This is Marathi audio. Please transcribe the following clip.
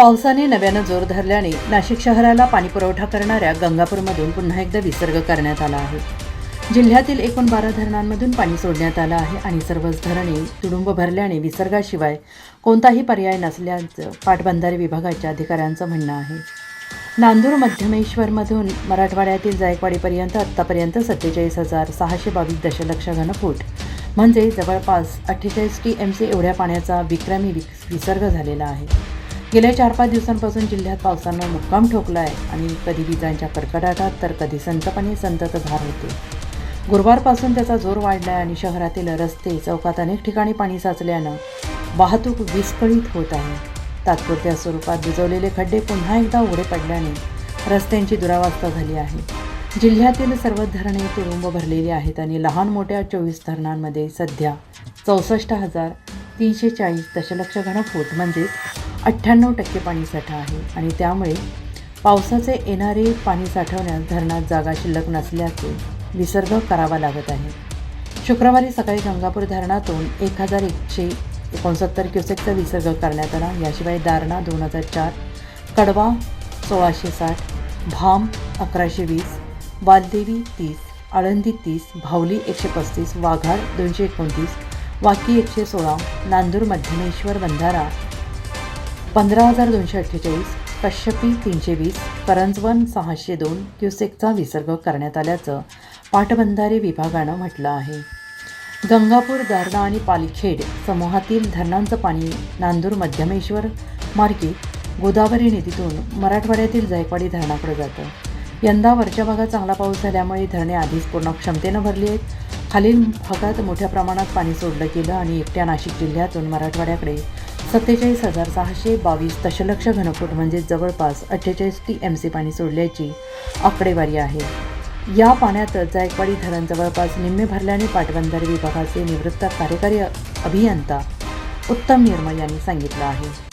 पावसाने नव्यानं जोर धरल्याने नाशिक शहराला पाणीपुरवठा करणाऱ्या गंगापूरमधून पुन्हा एकदा विसर्ग करण्यात आला आहे. जिल्ह्यातील एकूण बारा धरणांमधून पाणी सोडण्यात आलं आहे आणि सर्वच धरणे तुडुंब भरल्याने विसर्गाशिवाय कोणताही पर्याय नसल्याचं पाटबंधारे विभागाच्या अधिकाऱ्यांचं म्हणणं आहे. नांदूर मध्यमेश्वरमधून मराठवाड्यातील जायकवाडीपर्यंत आत्तापर्यंत सत्तेचाळीस हजार सहाशे बावीस दशलक्ष घनफूट म्हणजे जवळपास अठ्ठेचाळीस टी एम सी एवढ्या पाण्याचा विक्रमी विसर्ग झालेला आहे. गेल्या चार पाच दिवसांपासून जिल्ह्यात पावसानं मुक्काम ठोकला आहे आणि कधी विजांच्या कडकडाटात तर कधी संतपणे संततधार होते. गुरुवारपासून त्याचा जोर वाढला आहे आणि शहरातील रस्ते चौकात अनेक ठिकाणी पाणी साचल्यानं वाहतूक विस्कळीत होत आहे. तात्पुरत्या स्वरूपात भिजवलेले खड्डे पुन्हा एकदा उघडे पडल्याने रस्त्यांची दुरावस्था झाली आहे. जिल्ह्यातील सर्व धरणे तुडुंब भरलेली आहेत आणि लहान मोठ्या चोवीस धरणांमध्ये सध्या चौसष्ट हजार तीनशे चाळीस दशलक्ष घनफूट म्हणजेच अठ्ठ्याण्णव टक्के पाणीसाठा आहे आणि त्यामुळे पावसाचे येणारे पाणी साठवण्यास धरणात जागा शिल्लक नसल्याचे विसर्ग करावा लागत आहे. शुक्रवारी सकाळी गंगापूर धरणातून एक हजार एकशे एकोणसत्तर क्युसेकचा विसर्ग करण्यात आला. याशिवाय दारणा दोन हजार चार कडवा सोळाशे साठ भाम अकराशे वीस वालदेवी तीस आळंदी तीस भावली एकशे पस्तीस वाघाड दोनशे एकोणतीस वाकी एकशे सोळा नांदूर मध्यमेश्वर बंधारा पंधरा हजार दोनशे अठ्ठेचाळीस कश्यपी तीनशे वीस करंजवन सहाशे दोन क्युसेकचा विसर्ग करण्यात आल्याचं पाटबंधारे विभागानं म्हटलं आहे. गंगापूर दारणा आणि पालखेड समूहातील धरणांचं पाणी नांदूर मध्यमेश्वर मार्गे गोदावरी नदीतून मराठवाड्यातील जायकवाडी धरणाकडे जातं. यंदा वरच्या भागात चांगला पाऊस झाल्यामुळे धरणे आधीच पूर्ण क्षमतेनं भरली आहेत. खालील भागात मोठ्या प्रमाणात पाणी सोडलं गेलं आणि एकट्या नाशिक जिल्ह्यातून मराठवाड्याकडे सत्तेचाळीस हजार सहाशे बावीस दशलक्ष घनफूट म्हणजे जवळपास अठ्ठेचाळीस टी एम सी पाणी सोडल्याची आकडेवारी आहे. या पाण्यातच जायकवाडी धरण जवळपास निम्मे भरल्याने पाटबंधारे विभागाचे निवृत्त कार्यकारी अभियंता उत्तम निर्मळ यांनी सांगितलं आहे.